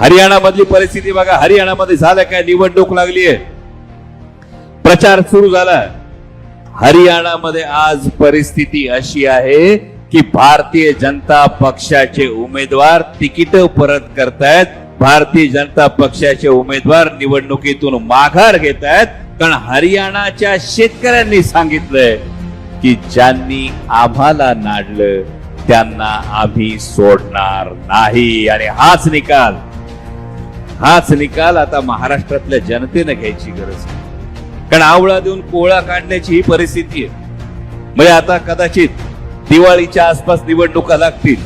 हरियाणा मधली परिस्थिती बघा हरियाणामध्ये झालं काय? निवडणूक लागली आहे. प्रचार सुरू झाला. हरियाणामध्ये आज परिस्थिती अशी आहे की भारतीय जनता पक्षाचे उमेदवार तिकीट परत करतायत. भारतीय जनता पक्षाचे उमेदवार निवडणुकीतून माघार घेत आहेत कारण हरियाणाच्या शेतकऱ्यांनी सांगितलंय की ज्यांनी आम्हाला नाडलं त्यांना आम्ही सोडणार नाही. आणि हाच निकाल हाच निकाल आता महाराष्ट्रातल्या जनतेनं घ्यायची गरज. आहे कारण आवळा देऊन कोळा काढण्याची ही परिस्थिती आहे. म्हणजे आता कदाचित दिवाळीच्या आसपास निवडणुका लागतील.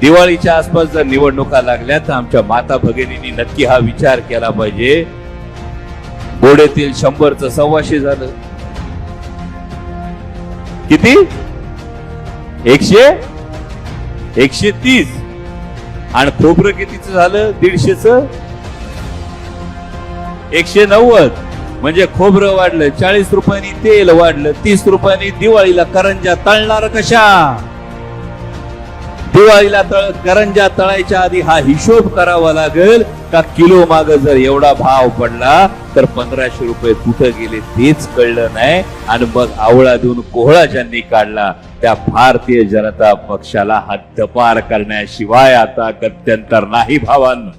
दिवाळीच्या आसपास जर निवडणुका लागल्या तर आमच्या माता भगिनींनी नक्की हा विचार केला पाहिजे. गोड्यातील शंभरच सव्वाशे झालं. किती? एकशे? एकशे तीस. आणि खोबरं कितीच झालं? दीडशेच? एकशे नव्वद. म्हणजे खोबरं वाढलं चाळीस रुपयांनी तेल वाढलं तीस रुपयांनी दिवाळीला करंजा तळणार कशा? दिवाळीला तळ करंजा तळायच्या आधी हा हिशोब करावा लागेल का किलो माग जर एवढा भाव पडला तर पंधराशे रुपये कुठं गेले तेच कळलं नाही. आणि मग आवळा देऊन कोहळा ज्यांनी काढला त्या भारतीय जनता पक्षाला हद्दपार करण्याशिवाय आता गत्यंतर नाही भावांना.